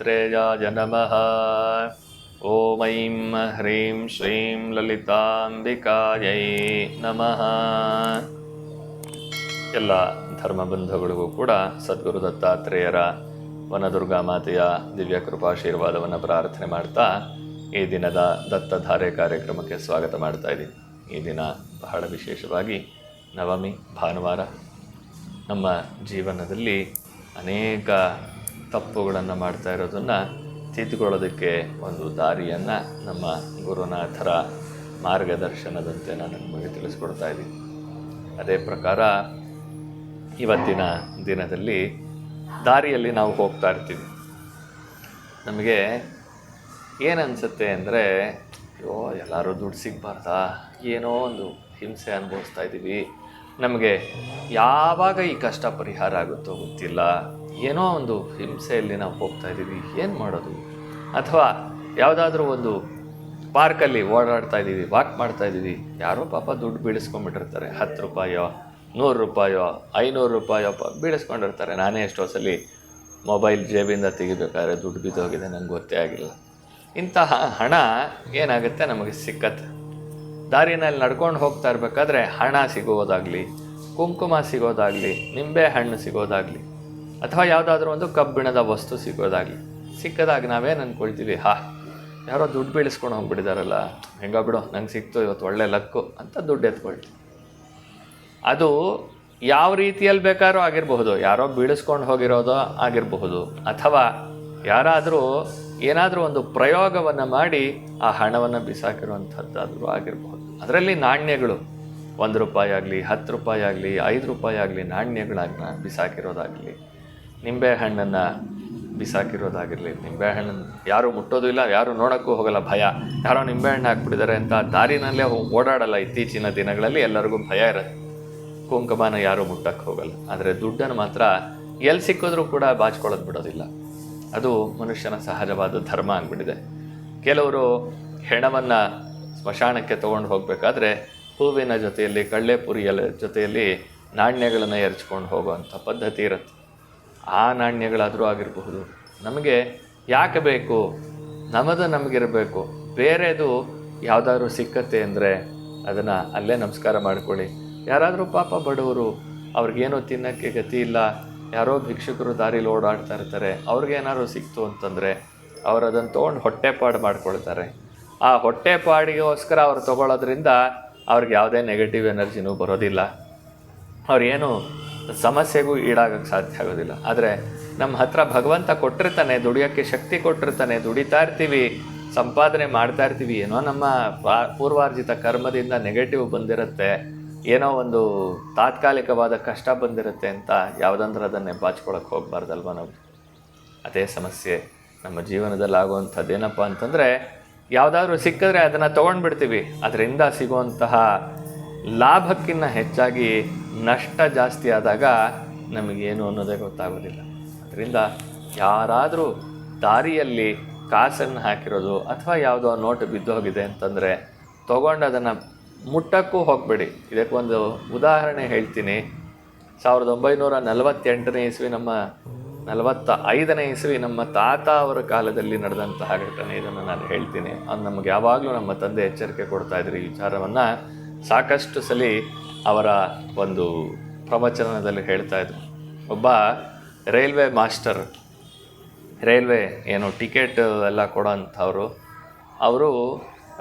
ದತ್ತಾತ್ರೇಯಾಯ ನಮಃ. ಓಂ ಐಂ ಹ್ರೀಂ ಶ್ರೀಂ ಲಲಿತಾಂಬಿಕಾಯೈ ನಮಃ. ಎಲ್ಲ ಧರ್ಮ ಬಂಧುಗಳಿಗೂ ಕೂಡ ಸದ್ಗುರು ದತ್ತಾತ್ರೇಯರ ವನದುರ್ಗಾ ಮಾತೆಯ ದಿವ್ಯ ಕೃಪಾಶೀರ್ವಾದವನ್ನು ಪ್ರಾರ್ಥನೆ ಮಾಡ್ತಾ ಈ ದಿನದ ದತ್ತಧಾರೆ ಕಾರ್ಯಕ್ರಮಕ್ಕೆ ಸ್ವಾಗತ ಮಾಡ್ತಾ ಇದ್ದೀನಿ. ಈ ದಿನ ಬಹಳ ವಿಶೇಷವಾಗಿ ನವಮಿ ಭಾನುವಾರ ನಮ್ಮ ಜೀವನದಲ್ಲಿ ಅನೇಕ ತಪ್ಪುಗಳನ್ನು ಮಾಡ್ತಾ ಇರೋದನ್ನು ತಿದ್ದುಕೊಳ್ಳೋದಕ್ಕೆ ಒಂದು ದಾರಿಯನ್ನು ನಮ್ಮ ಗುರುನಾಥರ ಮಾರ್ಗದರ್ಶನದಂತೆ ನಾನು ನಿಮಗೆ ತಿಳಿಸ್ಕೊಡ್ತಾ ಇದ್ದೀನಿ. ಅದೇ ಪ್ರಕಾರ ಇವತ್ತಿನ ದಿನದಲ್ಲಿ ದಾರಿಯಲ್ಲಿ ನಾವು ಹೋಗ್ತಾ ಇರ್ತೀವಿ. ನಮಗೆ ಏನನ್ಸುತ್ತೆ ಅಂದರೆ, ಅಯ್ಯೋ, ಎಲ್ಲರೂ ದುಡ್ಡು ಸಿಗಬಾರ್ದಾ? ಏನೋ ಒಂದು ಹಿಂಸೆ ಅನುಭವಿಸ್ತಾ ಇದ್ದೀವಿ ನಮಗೆ ಯಾವಾಗ ಈ ಕಷ್ಟ ಪರಿಹಾರ ಆಗುತ್ತೋ ಗೊತ್ತಿಲ್ಲ. ಏನೋ ಒಂದು ಹಿಂಸೆಯಲ್ಲಿ ನಾವು ಹೋಗ್ತಾ ಇದ್ದೀವಿ, ಏನು ಮಾಡೋದು? ಅಥವಾ ಯಾವುದಾದ್ರೂ ಒಂದು ಪಾರ್ಕಲ್ಲಿ ಓಡಾಡ್ತಾ ಇದ್ದೀವಿ, ವಾಕ್ ಮಾಡ್ತಾ ಇದ್ದೀವಿ, ಯಾರೋ ಪಾಪ ದುಡ್ಡು ಬೀಳಿಸ್ಕೊಂಡ್ಬಿಟ್ಟಿರ್ತಾರೆ. ಹತ್ತು ರೂಪಾಯೋ, ನೂರು ರೂಪಾಯೋ, ಐನೂರು ರೂಪಾಯೋ ಪ ಬೀಳಿಸ್ಕೊಂಡಿರ್ತಾರೆ. ನಾನೇ ಎಷ್ಟೋ ಸಲ ಮೊಬೈಲ್ ಜೇಬಿಂದ ತೆಗಿಬೇಕಾದ್ರೆ ದುಡ್ಡು ಬಿದ್ದೋಗಿದೆ, ನಂಗೆ ಗೊತ್ತೇ ಆಗಿಲ್ಲ. ಇಂತಹ ಹಣ ಏನಾಗುತ್ತೆ? ನಮಗೆ ಸಿಕ್ಕತ್ತೆ. ದಾರಿನಲ್ಲಿ ನಡ್ಕೊಂಡು ಹೋಗ್ತಾ ಇರಬೇಕಾದ್ರೆ ಹಣ ಸಿಗೋದಾಗಲಿ, ಕುಂಕುಮ ಸಿಗೋದಾಗಲಿ, ನಿಂಬೆ ಹಣ್ಣು ಸಿಗೋದಾಗಲಿ ಅಥವಾ ಯಾವುದಾದ್ರೂ ಒಂದು ಕಬ್ಬಿಣದ ವಸ್ತು ಸಿಗೋದಾಗಲಿ, ಸಿಕ್ಕದಾಗ ನಾವೇನು ಅಂದ್ಕೊಳ್ತೀವಿ ಹಾ, ಯಾರೋ ದುಡ್ಡು ಬೀಳಿಸ್ಕೊಂಡು ಹೋಗ್ಬಿಟ್ಟಿದಾರಲ್ಲ, ಹೆಂಗ ಬಿಡು, ನಂಗೆ ಸಿಕ್ತು, ಇವತ್ತು ಒಳ್ಳೆ ಲಕ್ಕು ಅಂತ ದುಡ್ಡು ಎತ್ಕೊಳ್ತೀವಿ. ಅದು ಯಾವ ರೀತಿಯಲ್ಲಿ ಬೇಕಾದ್ರೂ ಆಗಿರಬಹುದು, ಯಾರೋ ಬೀಳಿಸ್ಕೊಂಡು ಹೋಗಿರೋದೋ ಆಗಿರಬಹುದು, ಅಥವಾ ಯಾರಾದರೂ ಏನಾದರೂ ಒಂದು ಪ್ರಯೋಗವನ್ನು ಮಾಡಿ ಆ ಹಣವನ್ನು ಬಿಸಾಕಿರುವಂಥದ್ದಾದರೂ ಆಗಿರಬಹುದು. ಅದರಲ್ಲಿ ನಾಣ್ಯಗಳು, ಒಂದು ರೂಪಾಯಿ ಆಗಲಿ, ಹತ್ತು ರೂಪಾಯಿ ಆಗಲಿ, ಐದು ರೂಪಾಯಿ ಆಗಲಿ, ನಾಣ್ಯಗಳನ್ನ ಬಿಸಾಕಿರೋದಾಗಲಿ ನಿಂಬೆ ಹಣ್ಣನ್ನು ಬಿಸಾಕಿರೋದಾಗಿರಲಿ ನಿಂಬೆಹಣ್ಣನ್ನು ಯಾರು ಮುಟ್ಟೋದು ಇಲ್ಲ, ಯಾರು ನೋಡೋಕ್ಕೂ ಹೋಗಲ್ಲ, ಭಯ. ಯಾರೋ ನಿಂಬೆಹಣ್ಣು ಹಾಕ್ಬಿಟ್ಟಿದ್ದಾರೆ ಅಂತ ದಾರಿನಲ್ಲೇ ಓಡಾಡಲ್ಲ ಇತ್ತೀಚಿನ ದಿನಗಳಲ್ಲಿ ಎಲ್ಲರಿಗೂ ಭಯ ಇರುತ್ತೆ. ಕುಂಕುಮನ ಯಾರೂ ಮುಟ್ಟಕ್ಕೆ ಹೋಗಲ್ಲ. ಆದರೆ ದುಡ್ಡನ್ನು ಮಾತ್ರ ಎಲ್ಲಿ ಸಿಕ್ಕಿದ್ರೂ ಕೂಡ ಬಾಚ್ಕೊಳ್ಳೋದು ಬಿಡೋದಿಲ್ಲ. ಅದು ಮನುಷ್ಯನ ಸಹಜವಾದ ಧರ್ಮ ಆಗಿಬಿಟ್ಟಿದೆ. ಕೆಲವರು ಹೆಣವನ್ನು ಸ್ಮಶಾನಕ್ಕೆ ತೊಗೊಂಡು ಹೋಗಬೇಕಾದ್ರೆ ಹೂವಿನ ಜೊತೆಯಲ್ಲಿ ಕಳ್ಳೆಪುರಿಯ ಜೊತೆಯಲ್ಲಿ ನಾಣ್ಯಗಳನ್ನು ಎರಚ್ಕೊಂಡು ಹೋಗುವಂಥ ಪದ್ಧತಿ ಇರುತ್ತೆ. ಆ ನಾಣ್ಯಗಳಾದರೂ ಆಗಿರಬಹುದು. ನಮಗೆ ಯಾಕೆ ಬೇಕು? ನಮ್ಮದು ನಮಗಿರಬೇಕು. ಬೇರೆದು ಯಾವುದಾದ್ರೂ ಸಿಕ್ಕತ್ತೆ ಅಂದರೆ ಅದನ್ನು ಅಲ್ಲೇ ನಮಸ್ಕಾರ ಮಾಡ್ಕೊಳ್ಳಿ. ಯಾರಾದರೂ ಪಾಪ ಬಡವರು, ಅವ್ರಿಗೇನೋ ತಿನ್ನೋಕ್ಕೆ ಗತಿ ಇಲ್ಲ, ಯಾರೋ ಭಿಕ್ಷುಕರು ದಾರಿಲಿ ಓಡಾಡ್ತಾ ಇರ್ತಾರೆ, ಅವ್ರಿಗೇನಾದ್ರು ಸಿಕ್ತು ಅಂತಂದರೆ ಅವರು ಅದನ್ನು ತೊಗೊಂಡು ಹೊಟ್ಟೆಪಾಡು ಮಾಡ್ಕೊಳ್ತಾರೆ. ಆ ಹೊಟ್ಟೆಪಾಡಿಗೋಸ್ಕರ ಅವ್ರು ತೊಗೊಳೋದ್ರಿಂದ ಅವ್ರಿಗೆ ಯಾವುದೇ ನೆಗೆಟಿವ್ ಎನರ್ಜಿನೂ ಬರೋದಿಲ್ಲ. ಅವ್ರೇನು ಸಮಸ್ಯೆಗೂ ಈಡಾಗಕ್ಕೆ ಸಾಧ್ಯ ಆಗೋದಿಲ್ಲ. ಆದರೆ ನಮ್ಮ ಹತ್ರ ಭಗವಂತ ಕೊಟ್ಟಿರ್ತಾನೆ ದುಡಿಯೋಕ್ಕೆ ಶಕ್ತಿ ಕೊಟ್ಟಿರ್ತಾನೆ, ದುಡಿತಾ ಇರ್ತೀವಿ, ಸಂಪಾದನೆ ಮಾಡ್ತಾ ಇರ್ತೀವಿ, ಏನೋ ನಮ್ಮ ಪೂರ್ವಾರ್ಜಿತ ಕರ್ಮದಿಂದ ನೆಗೆಟಿವ್ ಬಂದಿರುತ್ತೆ, ಏನೋ ಒಂದು ತಾತ್ಕಾಲಿಕವಾದ ಕಷ್ಟ ಬಂದಿರುತ್ತೆ ಅಂತ ಯಾವುದಂದ್ರೆ ಅದನ್ನೇ ಬಾಚ್ಕೊಳಕ್ಕೆ ಹೋಗ್ಬಾರ್ದಲ್ವ ನಾವು? ಅದೇ ಸಮಸ್ಯೆ ನಮ್ಮ ಜೀವನದಲ್ಲಿ ಆಗುವಂಥದ್ದು ಏನಪ್ಪ ಅಂತಂದರೆ, ಯಾವುದಾದ್ರೂ ಸಿಕ್ಕಿದ್ರೆ ಅದನ್ನು ತೊಗೊಂಡ್ಬಿಡ್ತೀವಿ. ಅದರಿಂದ ಸಿಗುವಂತಹ ಲಾಭಕ್ಕಿಂತ ಹೆಚ್ಚಾಗಿ ನಷ್ಟ ಜಾಸ್ತಿ ಆದಾಗ ನಮಗೇನು ಅನ್ನೋದೇ ಗೊತ್ತಾಗೋದಿಲ್ಲ. ಅದರಿಂದ ಯಾರಾದರೂ ದಾರಿಯಲ್ಲಿ ಕಾಸನ್ನು ಹಾಕಿರೋದು ಅಥವಾ ಯಾವುದೋ ನೋಟು ಬಿದ್ದು ಹೋಗಿದೆ ಅಂತಂದರೆ ತೊಗೊಂಡು ಅದನ್ನು ಮುಟ್ಟಕ್ಕೂ ಹೋಗಬೇಡಿ. ಇದಕ್ಕೊಂದು ಉದಾಹರಣೆ ಹೇಳ್ತೀನಿ. ಸಾವಿರದ ಒಂಬೈನೂರ ನಲವತ್ತೆಂಟನೇ ಇಸ್ವಿ ನಮ್ಮ ನಲವತ್ತ ಐದನೇ ಇಸ್ವಿ ನಮ್ಮ ತಾತ ಅವರ ಕಾಲದಲ್ಲಿ ನಡೆದಂತಹ ಘಟನೆ. ಇದನ್ನು ನಾನು ಹೇಳ್ತೀನಿ. ಅದು ನಮಗೆ ಯಾವಾಗಲೂ ನಮ್ಮ ತಂದೆ ಎಚ್ಚರಿಕೆ ಕೊಡ್ತಾ ಇದ್ರು ಈ ವಿಚಾರವನ್ನು. ಸಾಕಷ್ಟು ಸಲ ಅವರ ಒಂದು ಪ್ರವಚನದಲ್ಲಿ ಹೇಳ್ತಾ ಇದ್ರು. ಒಬ್ಬ ರೈಲ್ವೆ ಮಾಸ್ಟರ್, ರೈಲ್ವೆ ಏನು ಟಿಕೆಟ್ ಎಲ್ಲ ಕೊಡೋಂಥವ್ರು, ಅವರು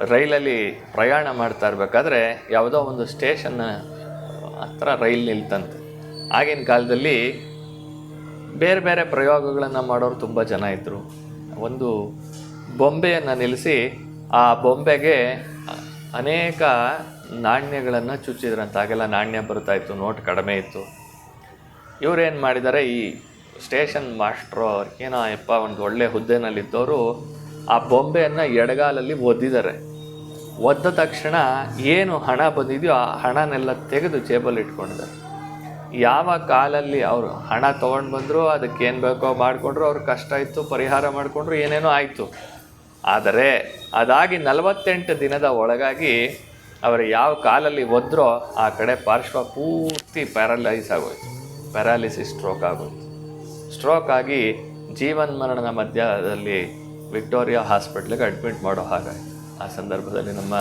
ರೈಲಲ್ಲಿ ಪ್ರಯಾಣ ಮಾಡ್ತಾ ಇರಬೇಕಾದ್ರೆ ಯಾವುದೋ ಒಂದು ಸ್ಟೇಷನ್ ಹತ್ರ ರೈಲ್ ನಿಲ್ತಂತೆ. ಆಗಿನ ಕಾಲದಲ್ಲಿ ಬೇರೆ ಬೇರೆ ಪ್ರಯೋಗಗಳನ್ನು ಮಾಡೋರು ತುಂಬ ಜನ ಇದ್ದರು ಒಂದು ಬೊಂಬೆಯನ್ನು ನಿಲ್ಲಿಸಿ ಆ ಬೊಂಬೆಗೆ ಅನೇಕ ನಾಣ್ಯಗಳನ್ನು ಚುಚ್ಚಿದ್ರಂತ ಆಗೆಲ್ಲ ನಾಣ್ಯ ಬರ್ತಾ ಇತ್ತು, ನೋಟ್ ಕಡಿಮೆ ಇತ್ತು. ಇವರೇನು ಮಾಡಿದ್ದಾರೆ ಈ ಸ್ಟೇಷನ್ ಮಾಸ್ಟ್ರು ಏನೋ ಯಪ್ಪ ಒಂದು ಒಳ್ಳೆ ಹುದ್ದೆನಲ್ಲಿದ್ದವರು ಆ ಬೊಂಬೆಯನ್ನು ಎಡಗಾಲಲ್ಲಿ ಒದ್ದಿದ್ದಾರೆ ಒದ್ದ ತಕ್ಷಣ ಏನು ಹಣ ಬಂದಿದೆಯೋ ಆ ಹಣನೆಲ್ಲ ತೆಗೆದು ಜೇಬಲ್ಲಿ ಇಟ್ಕೊಂಡಿದ್ದಾರೆ ಯಾವ ಕಾಲಲ್ಲಿ ಅವರು ಹಣ ತೊಗೊಂಡು ಬಂದರೂ ಏನು ಬೇಕೋ ಮಾಡಿಕೊಂಡ್ರು, ಅವ್ರು ಕಷ್ಟ ಇತ್ತು, ಪರಿಹಾರ ಮಾಡಿಕೊಂಡ್ರು, ಏನೇನೋ ಆಯಿತು. ಆದರೆ ಅದಾಗಿ ನಲವತ್ತೆಂಟು ದಿನದ ಒಳಗಾಗಿ ಅವರು ಯಾವ ಕಾಲಲ್ಲಿ ಒದ್ರೋ ಆ ಕಡೆ ಪಾರ್ಶ್ವ ಪೂರ್ತಿ ಪ್ಯಾರಲೈಸ್ ಆಗೋಯ್ತು. ಪ್ಯಾರಾಲಿಸಿಸ್ ಸ್ಟ್ರೋಕ್ ಆಗೋಯ್ತು. ಸ್ಟ್ರೋಕ್ ಆಗಿ ಜೀವನ್ ಮರಣದ ಮಧ್ಯದಲ್ಲಿ ವಿಕ್ಟೋರಿಯಾ ಹಾಸ್ಪಿಟ್ಲಿಗೆ ಅಡ್ಮಿಟ್ ಮಾಡೋ ಹಾಗಾಯಿತು ಆ ಸಂದರ್ಭದಲ್ಲಿ ನಮ್ಮ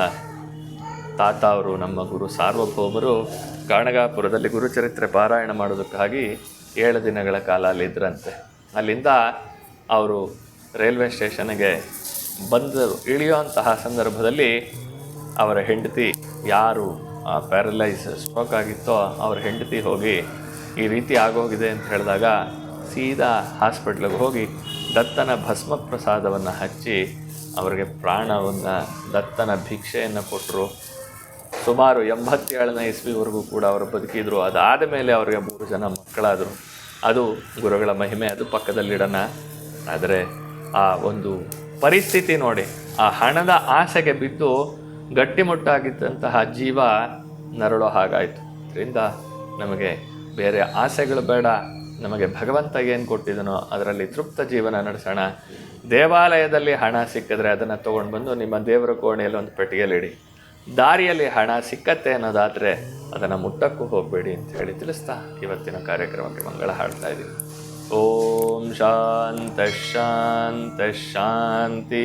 ತಾತ ಅವರು, ನಮ್ಮ ಗುರು ಸಾರ್ವಭೌಮರು ಕಾಣಗಾಪುರದಲ್ಲಿ ಗುರುಚರಿತ್ರೆ ಪಾರಾಯಣ ಮಾಡೋದಕ್ಕಾಗಿ ಏಳು ದಿನಗಳ ಕಾಲ ಅಲ್ಲಿದ್ದರಂತೆ ಅಲ್ಲಿಂದ ಅವರು ರೈಲ್ವೆ ಸ್ಟೇಷನ್ಗೆ ಬಂದು ಇಳಿಯುವಂತಹ ಸಂದರ್ಭದಲ್ಲಿ ಅವರ ಹೆಂಡತಿ ಯಾರು ಪ್ಯಾರಲೈಸ್ ಸ್ಟ್ರೋಕ್ ಆಗಿತ್ತೋ ಅವರ ಹೆಂಡತಿ ಹೋಗಿ ಈ ರೀತಿ ಆಗೋಗಿದೆ ಅಂತ ಹೇಳಿದಾಗ ಸೀದಾ ಹಾಸ್ಪಿಟ್ಲಿಗೆ ಹೋಗಿ ದತ್ತನ ಭಸ್ಮ ಪ್ರಸಾದವನ್ನು ಹಚ್ಚಿ ಅವರಿಗೆ ಪ್ರಾಣವನ್ನು, ದತ್ತನ ಭಿಕ್ಷೆಯನ್ನು ಕೊಟ್ಟರು ಸುಮಾರು ಎಂಬತ್ತೇಳನೇ ಇಸ್ವಿವರೆಗೂ ಕೂಡ ಅವರು ಬದುಕಿದ್ರು. ಅದಾದ ಮೇಲೆ ಅವರಿಗೆ ಮೂರು ಜನ ಮಕ್ಕಳಾದರು. ಅದು ಗುರುಗಳ ಮಹಿಮೆ, ಅದು ಪಕ್ಕದಲ್ಲಿಡೋಣ ಆದರೆ ಆ ಒಂದು ಪರಿಸ್ಥಿತಿ ನೋಡಿ, ಆ ಹಣದ ಆಸೆಗೆ ಬಿದ್ದು ಗಟ್ಟಿಮುಟ್ಟಾಗಿದ್ದಂತಹ ಜೀವ ನರಳೋ ಹಾಗಾಯಿತು. ಇದರಿಂದ ನಮಗೆ ಬೇರೆ ಆಸೆಗಳು ಬೇಡ. ನಮಗೆ ಭಗವಂತ ಏನು ಕೊಟ್ಟಿದನೋ ಅದರಲ್ಲಿ ತೃಪ್ತ ಜೀವನ ನಡೆಸೋಣ. ದೇವಾಲಯದಲ್ಲಿ ಹಣ ಸಿಕ್ಕಿದ್ರೆ ಅದನ್ನು ತೊಗೊಂಡು ಬಂದು ನಿಮ್ಮ ದೇವರ ಕೋಣೆಯಲ್ಲಿ ಒಂದು ಪೆಟ್ಟಿಗೆಲಿಡಿ ದಾರಿಯಲ್ಲಿ ಹಣ ಸಿಕ್ಕತ್ತೆ ಅನ್ನೋದಾದರೆ ಅದನ್ನು ಮುಟ್ಟಕ್ಕೂ ಹೋಗಬೇಡಿ ಅಂತ ಹೇಳಿ ತಿಳಿಸ್ತಾ ಇವತ್ತಿನ ಕಾರ್ಯಕ್ರಮಕ್ಕೆ ಮಂಗಳ ಹಾಡ್ತಾ ಇದ್ದೀವಿ ಓಂ ಶಾಂತ ಶಾಂತ ಶಾಂತಿ